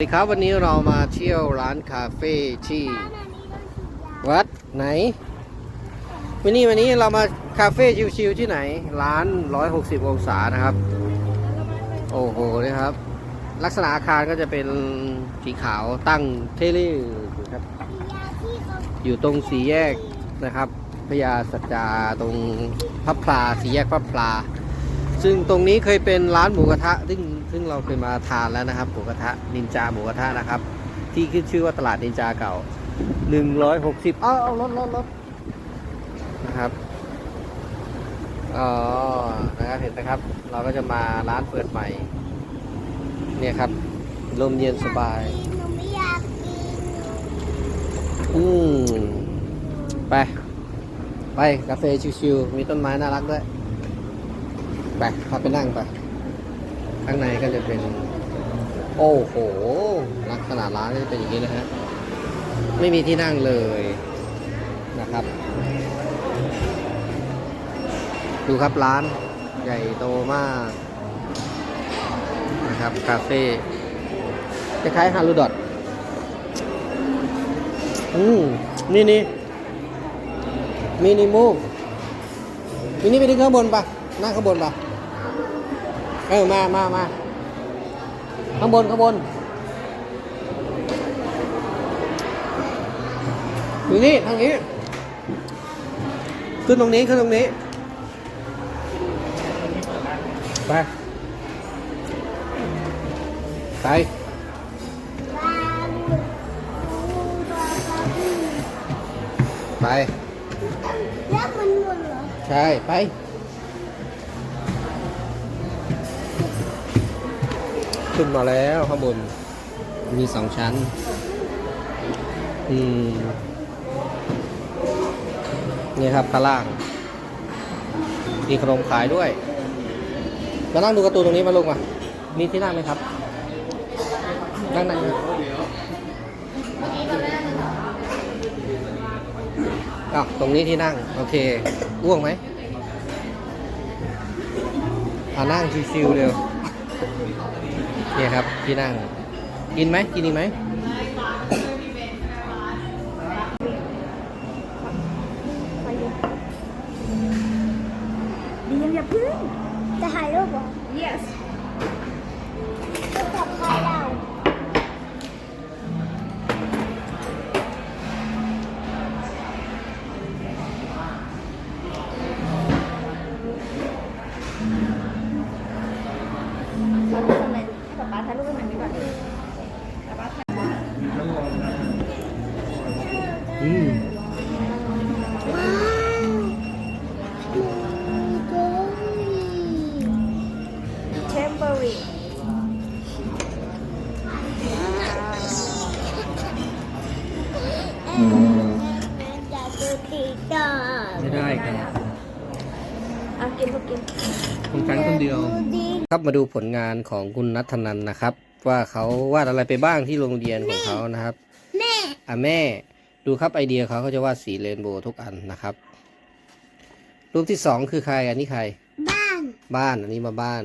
สวัสดีครับวันนี้เรามาเที่ยวร้านคาเฟ่ที่วัดไหนวันนี้วันนี้เรามาคาเฟ่ชิวๆที่ไหน ร้าน 160 องศานะครับ โอ้โหนี่ครับ ลักษณะอาคารก็จะเป็นสีขาวตั้งเทเล่อยู่ครับ อยู่ตรงสีแยกนะครับพญาสัจจาตรงพับพลาสีแยกพับพลา ซึ่งตรงนี้เคยเป็นร้านหมูกระทะ ซึ่งซึ่งเราเคยมาทานแล้วนะครับหมูกระทะนินจาหมูกระทะนะครับ ที่ขึ้นชื่อว่าตลาดนินจาเก่า 160อ้าวเอารถรถรถนะครับอ๋อนะครับเห็นไหมครับ เราก็จะมาร้านเปิดใหม่ เนี่ยครับลมเย็นสบาย อืมไป ไป กาแฟชิวๆมีต้นไม้น่ารักด้วย ไปพาไปนั่งไปข้างในก็จะเป็น โอ้โหลักษณะร้านจะเป็นอย่างนี้นะฮะไม่มีที่นั่งเลยนะครับ ดูครับร้านใหญ่โตมากนะครับคาเฟ่คล้ายๆฮารูดอทอืมนี่นี่มินิมูฟมินี่ไปถึงข้างบนปะนั่งข้างบนปะ เออ มามามาข้างบน ข้างบน อยู่นี่ ทางนี้ ขึ้นตรงนี้ ขึ้นตรงนี้ ไป ไปวางปูบาบาบูไป แล้วมันหมดเหรอ ใช่ ไป ขึ้นมาแล้วข้างบน มีสองชั้น อืม นี่ครับข้างล่าง มีขนมขายด้วย มานั่งดูการ์ตูนตรงนี้มาลงมา มีที่นั่งไหมครับ นั่งไหนอ้าวตรงนี้ที่นั่ง โอเคอ้วงไหมเอานั่งชิวๆเร็ว เนี่ยครับที่นั่ง กินไหมกินอีกไหมดีมอย่าพึ่งจะถ่ายรูปเหรอ Yes. อ็มอยากดูตีต่อไม่ได้ครับอะกินก็กินคนกลางคนเดียวดีครับมาดูผลงานของคุณนัทนันนะครับ ว่าเขาวาดอะไรไปบ้างที่โรงเรียนของเขานะครับ แม่อะแม่ดูครับไอเดียเขาเขาจะวาดสีเรนโบว์ทุกอันนะครับ รูปที่สองคือใครอันนี้ใคร บ้านบ้านอันนี้มาบ้าน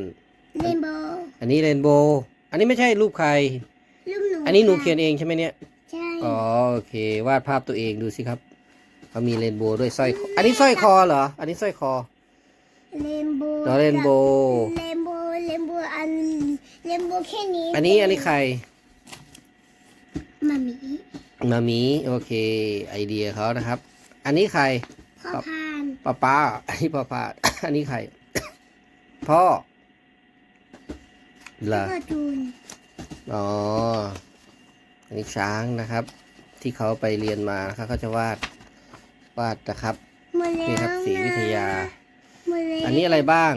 เรนโบว์อันนี้เรนโบว์อันนี้ไม่ใช่รูปใคร ลูกหนูอันนี้หนูเขียนเองใช่ไหมเนี่ยใช่ อ๋อโอเควาดภาพตัวเองดูสิครับเขามีเรนโบว์ด้วยสร้อยคออันนี้สร้อยคอเหรอ อันนี้สร้อยคอ เรนโบว์อ๋อเรนโบว์ เรนโบว์เรนโบว์อันเรนโบว์แค่นี้อันนี้อันนี้ใครมามีมามีโอเค ไอเดียเขานะครับ อันนี้ใครพ่อพานป้าป้าอันนี้ป้าป้าอันนี้ใคร พ่อเหรอพ่อจูนอ๋ออันนี้ช้างนะครับ ที่เขาไปเรียนมานะครับเขาจะวาดวาดนะครับหมดแล้วนี่ครับสีวิทยาหมดแล้วอันนี้อะไรบ้าง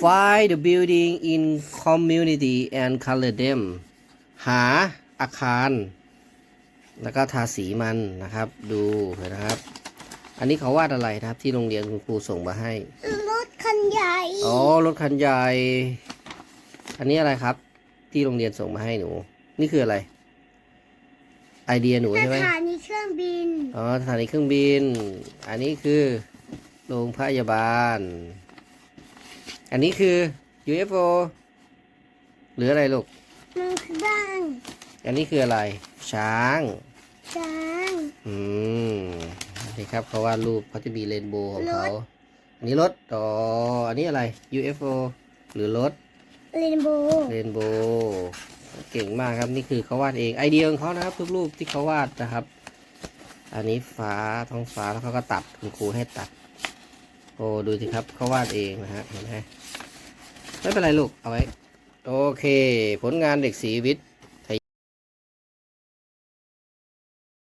find the building in community and color them หาอาคาร แล้วก็ทาสีมันนะครับ ดูนะครับ อันนี้เขาวาดอะไรนะครับ ที่โรงเรียนคุณครูส่งมาให้ รถคันใหญ่ อ๋อ รถคันใหญ่ อันนี้อะไรครับ ที่โรงเรียนส่งมาให้หนู นี่คืออะไร ไอเดียหนูสใช่ไหมถานีเครื่องบิน อ๋อสถานีเครื่องบิน อันนี้คือโรงพยาบาล อันนี้คือ UFO หรืออะไรลูก มันคือบ้านอันนี้คืออะไร ช้าง ช้าง อืมนี่ครับเขาวาดรูปเขาจะมีเรนโบว์ของเขารถอันนี้รถ อ๋อ อันนี้อะไร UFO หรือรถ เรนโบว์ เรนโบว์ เก่งมากครับนี่คือเขาวาดเองไอเดียของเขานะครับ ทุกรูปที่เขาวาดนะครับ อันนี้ฟ้าท้องฟ้าแล้วเขาก็ตัดคุณครูให้ตัด โอ้ดูสิครับเขาวาดเองนะฮะเห็นไหมไม่เป็นไรลูกเอาไว้โอเค ผลงานเด็กสีวิทย์